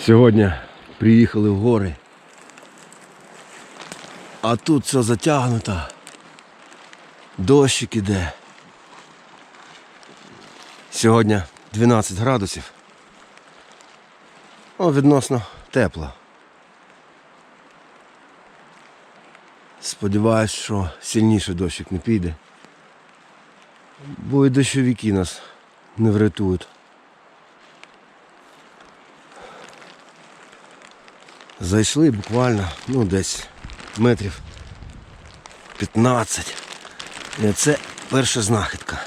Сьогодні приїхали в гори. А тут все затягнуто. Дощик іде. Сьогодні 12 градусів. О, відносно тепло. Сподіваюсь, що сильніше дощик не піде. Бо і дощовики нас не врятують. Зайшли буквально, ну десь метрів 15. І це перша знахідка.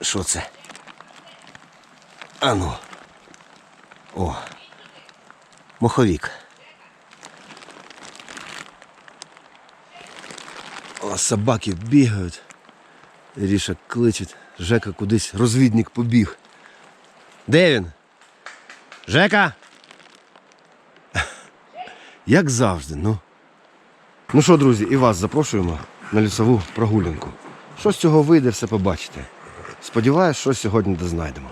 Що це? Ану. О. Моховік. О, собаки бігають. Ріша кличуть. Жека кудись розвідник побіг. Де він? Жека? Як завжди, ну. Ну що, друзі, і вас запрошуємо на лісову прогулянку. Що з цього вийде, все побачите. Сподіваюсь, що сьогодні дознайдемо.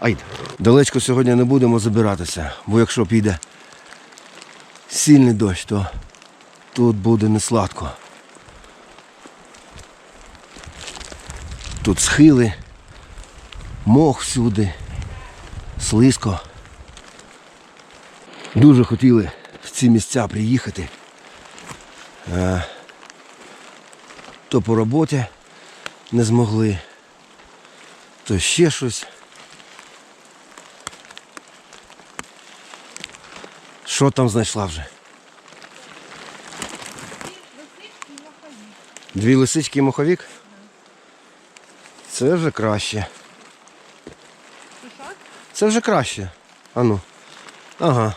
Айде. Далечко сьогодні не будемо забиратися, бо якщо піде сильний дощ, то тут буде не сладко. Тут схили, мох всюди, слизько. Дуже хотіли ці місця приїхати. Е, то по роботі не змогли, то ще щось. Що там знайшла вже? Дві лисички і моховік? Це вже краще. Це вже краще. Ану. Ага.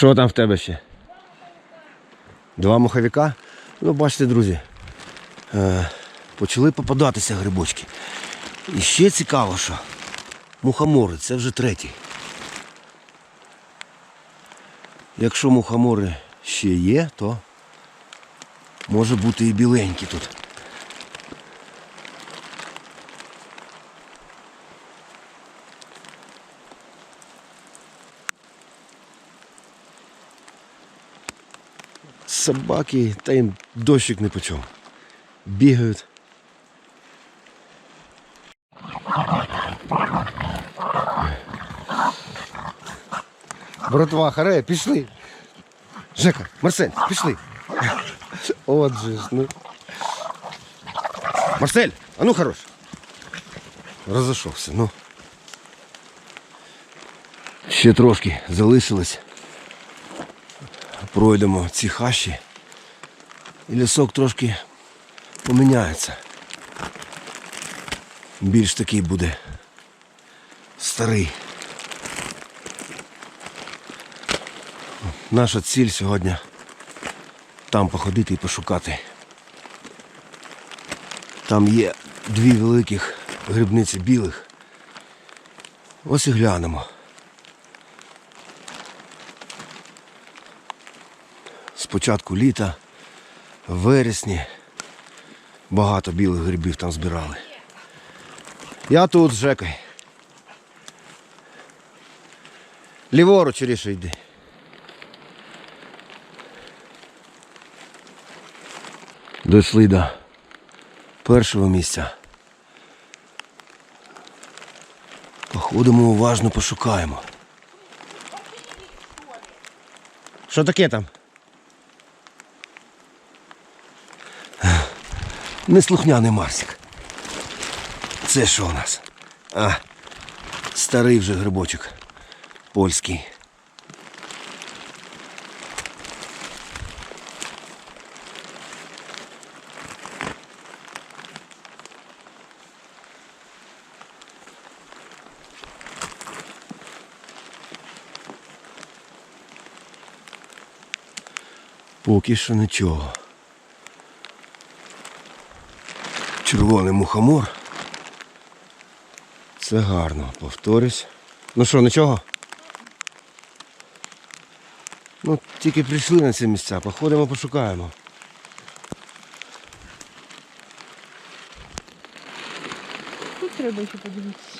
Що там в тебе ще? Два моховіка? Ну, бачите, друзі. Е, почали попадатися грибочки. І ще цікаво, що мухомори це вже третій. Якщо мухомори ще є, то може бути і біленькі тут. Собаки, та їм дощик не почав. Бігають. Братва, харе, пішли. Жека, Марсель, пішли. От же ж, ну. Марсель, а ну хорош. Розійшовся, ну. Ще трошки залишилось. Пройдемо ці хащі. І лісок трошки поміняється. Більш такий буде старий. Наша ціль сьогодні там походити і пошукати. Там є дві великих грибниці білих. Ось і глянемо. Початку літа, в вересні, багато білих грибів там збирали. Я тут з Жекою. Ліворуч ріше йди. Дійшли до першого місця. Походимо уважно пошукаємо. Що таке там? Неслухняний Марсик. Це що у нас? А, старий вже грибочок. Польський. Поки що нічого. Червоний мухомор. Це гарно, повторюсь. Ну що, нічого? Ну, Тільки прийшли на ці місця, походимо, пошукаємо. Тут треба ще подивитися.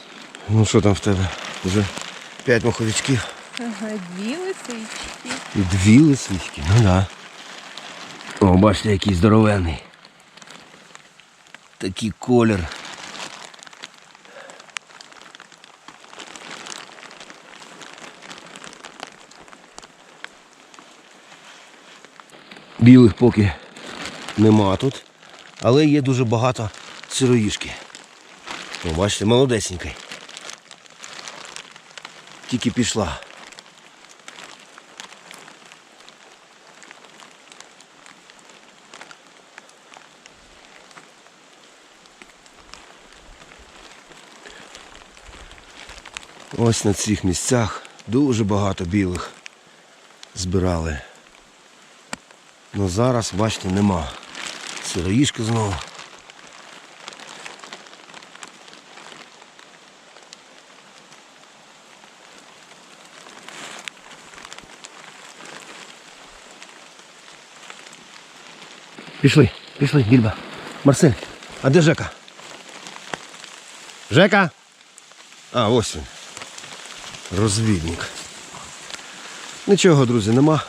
Ну що там в тебе? Вже п'ять маховичків. Ага, дві лисички. Дві лисички, ну да. О, бачите, який здоровенний. Такий колір. Білих поки нема тут, але є дуже багато сироїшки. Бачите, молодесенький. Тільки пішла. Ось на цих місцях дуже багато білих збирали. Ну зараз, бачите, нема. Сироїшки знову. Пішли, пішли, Більба. Марсель, а де Жека? Жека? А, ось він. Розвідник. Нічого, друзі, нема.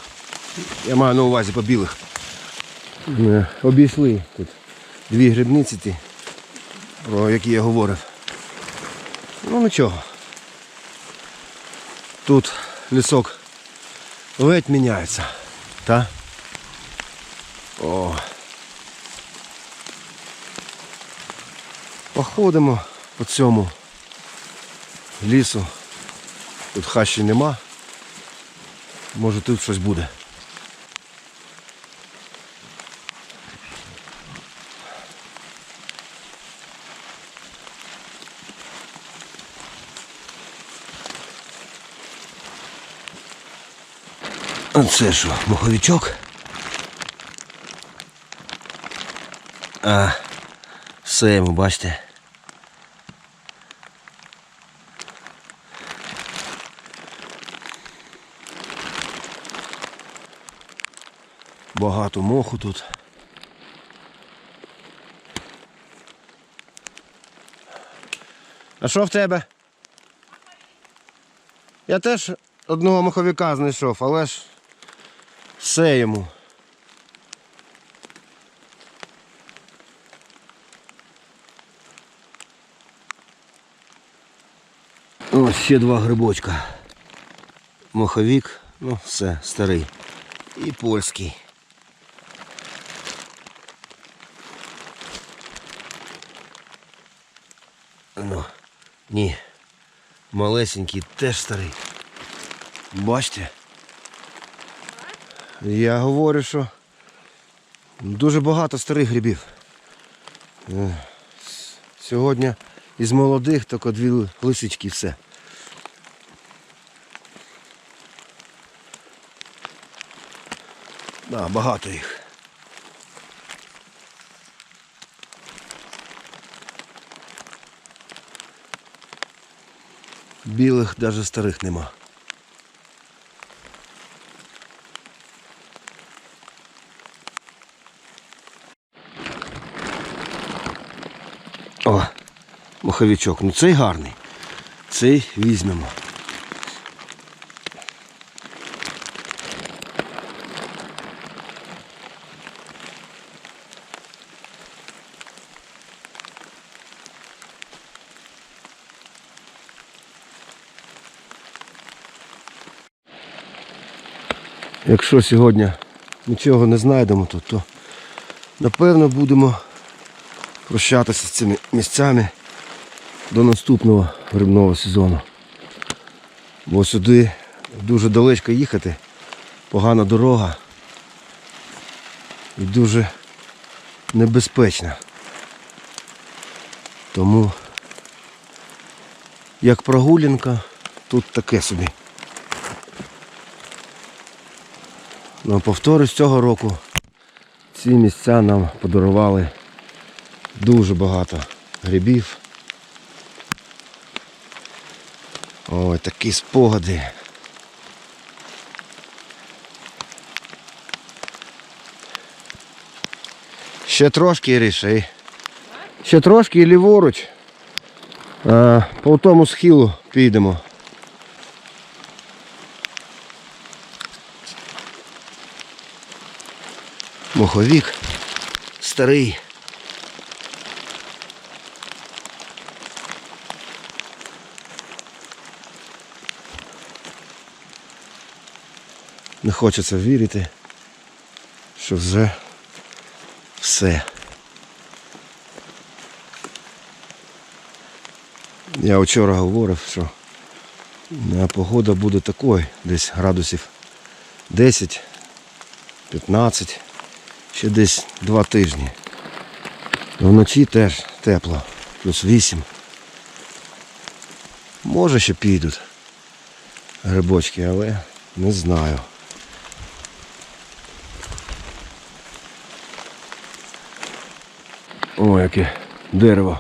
Я маю на увазі по білих. Е, Обійшли тут дві грибниці ті, про які я говорив. Ну нічого. Тут лісок ледь міняється. Та? О. Походимо по цьому лісу. Тут хащі нема. Може тут щось буде. А це що, моховичок? А, все йому, бачите. Багато моху тут. А що в тебе? Я теж одного моховика знайшов, але ж все йому. Ось ще два грибочка. Моховик, ну все, старий. І польський. Ну, ні. Малесенький теж старий. Бачите? Я говорю, що дуже багато старих грибів. Е, Сьогодні із молодих тільки дві лисички все. Да, багато їх. Білих навіть старих нема. О, маховичок, Ну цей гарний. Цей візьмемо. Якщо сьогодні нічого не знайдемо тут, то напевно будемо прощатися з цими місцями до наступного грибного сезону. Бо сюди дуже далечко їхати, погана дорога і дуже небезпечна. Тому як прогулянка, тут таке собі. Ну, Повторюсь, цього року ці місця нам подарували дуже багато грибів. Ой, такі спогади. Ще трошки ріши. Ще трошки і ліворуч. По тому схилу підемо. Моховік старий. Не хочеться вірити, що вже все. Я вчора говорив, що погода буде такою, десь градусів 10, 15, ще десь 2 тижні. Вночі теж тепло, плюс 8. Може ще підуть грибочки, але не знаю. О, яке дерево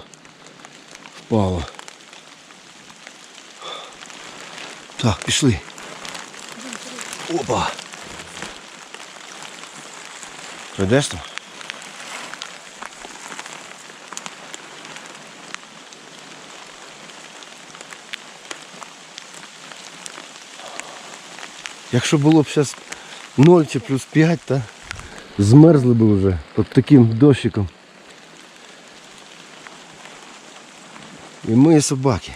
впало. Так, пішли. Опа. Прийдеш там? Якщо було б зараз 0 чи плюс 5, то змерзли б вже під таким дощиком. І ми собаки.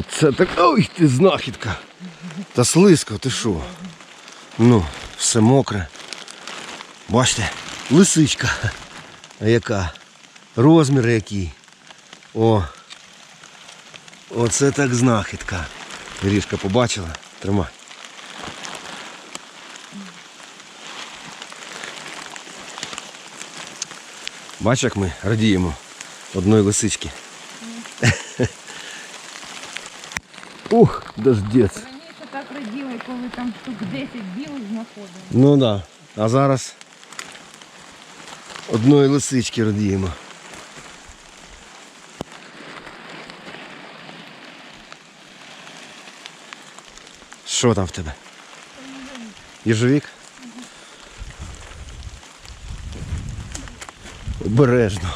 Оце так. Ой, ти знахідка. Та слизько, ти що? Ну, все мокре. Бачите, лисичка. А яка? Розміри які. О. Оце так знахідка. Ріжка побачила. Тримай. Бач, як ми радіємо одної лисички. Ух, дождець. Раніше так раділи, коли там штук 10 білих знаходили. Ну так. Да. А зараз одної лисички радіємо. Що там в тебе? Їжовік? Обережно.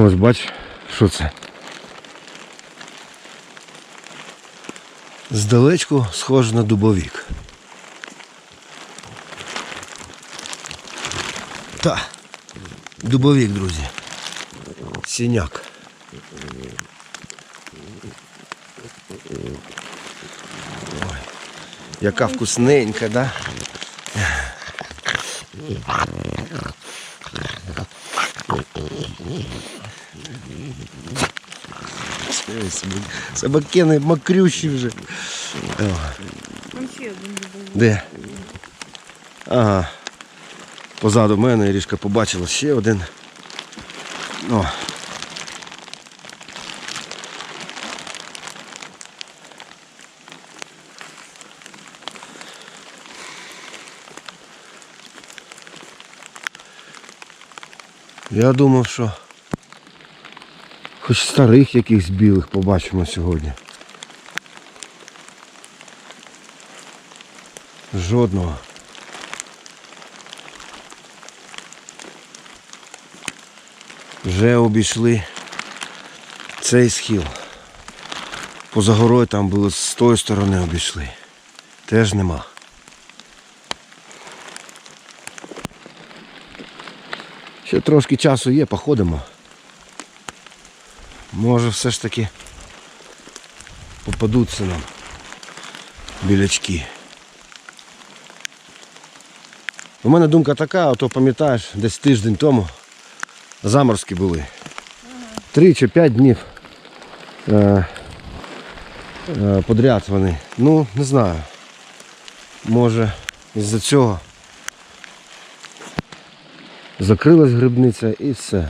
Ось бач, що це. Здалечку схоже на дубовік. Та, дубовік, друзі. Сіняк. Ой, яка вкусненька, да? Ой, собак- Собакени мокрющі вже. О, Там ще один де? Ага. Позаду мене Ріжка побачила ще один. О. Я думав, що хоч старих якихось білих побачимо сьогодні. Жодного. Вже обійшли цей схил. Поза горою там було з тої сторони обійшли. Теж нема. Ще трошки часу є, походимо. Може все ж таки попадуться нам білячки. У мене думка така, а то пам'ятаєш, десь тиждень тому заморозки були. Три чи п'ять днів е, е, подряд вони. Ну, не знаю. Може із-за цього закрилась грибниця і все.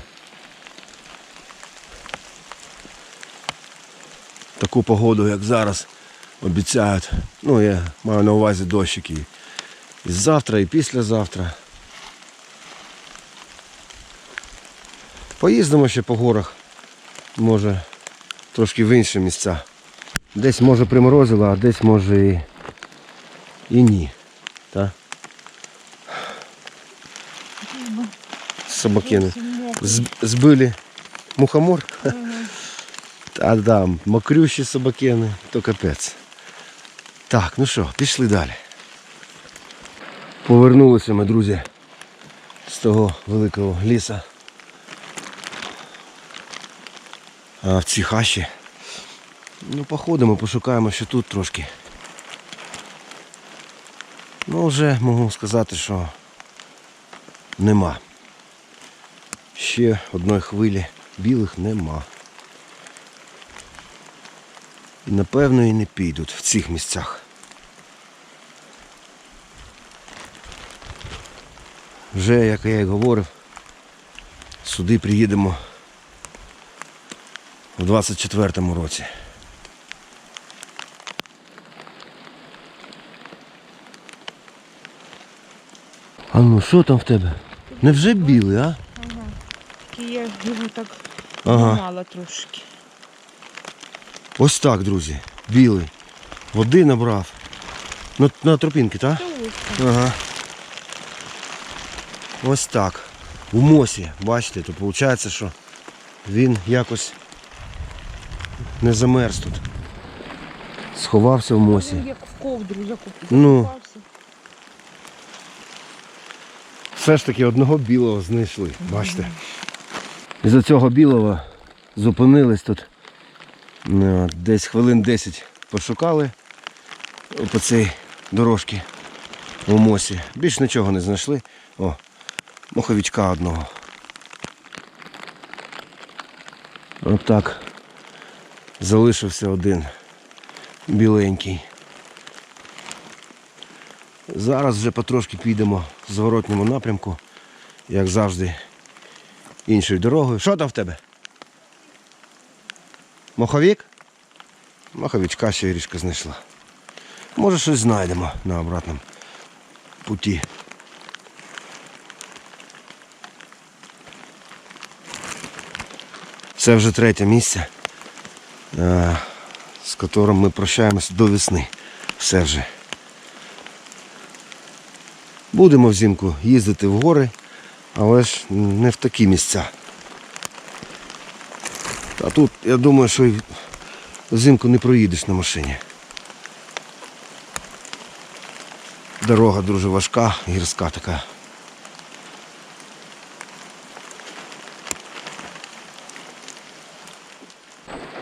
Таку погоду, як зараз, обіцяють. Ну, я маю на увазі дощики. І завтра, і післязавтра. Поїздимо ще по горах. Може, трошки в інші місця. Десь може приморозило, а десь може і, і ні. Та? Собакини. Збили мухомор. Та да, мокрющі собакени, то капець. Так, ну що, пішли далі. Повернулися ми, друзі, з того великого ліса. А в цій хащі. Ну, походимо, пошукаємо ще тут трошки. Ну, вже можу сказати, що нема. Ще одної хвилі білих нема. І напевно і не підуть в цих місцях. Вже, як я і говорив, сюди приїдемо у 24-му році. А ну що там в тебе? Невже білий, а? Ага. Тільки я його так Ага. мало трошки. Ось так, друзі. Білий. Води набрав. Ну, на тропінки, так? Ага. Ось так. У мосі, бачите, то виходить, що він якось не замерз тут. Сховався в мосі. Як в ковдру закуп- Ну. Все ж таки одного білого знайшли, бачите. І за цього білого зупинились тут. Е, Десь хвилин 10 пошукали по цій дорожці у мосі. Більш нічого не знайшли. О, моховичка одного. Отак. Залишився один біленький. Зараз вже потрошки підемо в зворотньому напрямку, як завжди, іншою дорогою. Що там в тебе? Моховік? Моховичка ще річка знайшла. Може щось знайдемо на обратному путі. Це вже третє місце, е, з яким ми прощаємося до весни. Все вже. Будемо взимку їздити в гори, але ж не в такі місця. А тут, я думаю, що взимку не проїдеш на машині. Дорога дуже важка, гірська така.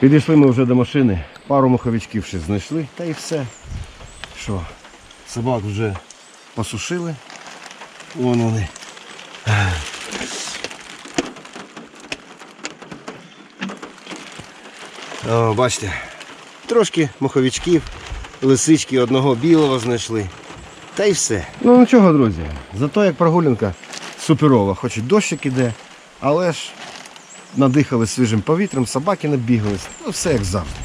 Підійшли ми вже до машини, пару маховичків ще знайшли, та і все. Що, собак вже посушили. Вон вони. О, бачите, трошки маховичків, лисички одного білого знайшли. Та й все. Ну нічого, друзі. Зато як прогулянка суперова. Хоч і дощик іде, але ж надихали свіжим повітрям, собаки набігались. Ну все як завжди.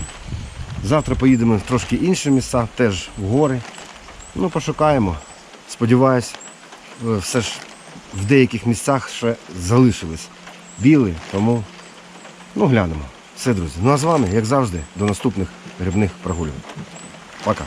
Завтра поїдемо в трошки інші місця, теж в гори. Ну, пошукаємо. Сподіваюсь, е, все ж в деяких місцях ще залишились білі, тому ну глянемо. Все, друзі. Ну а з вами, як завжди, до наступних грибних прогулянок. Пока.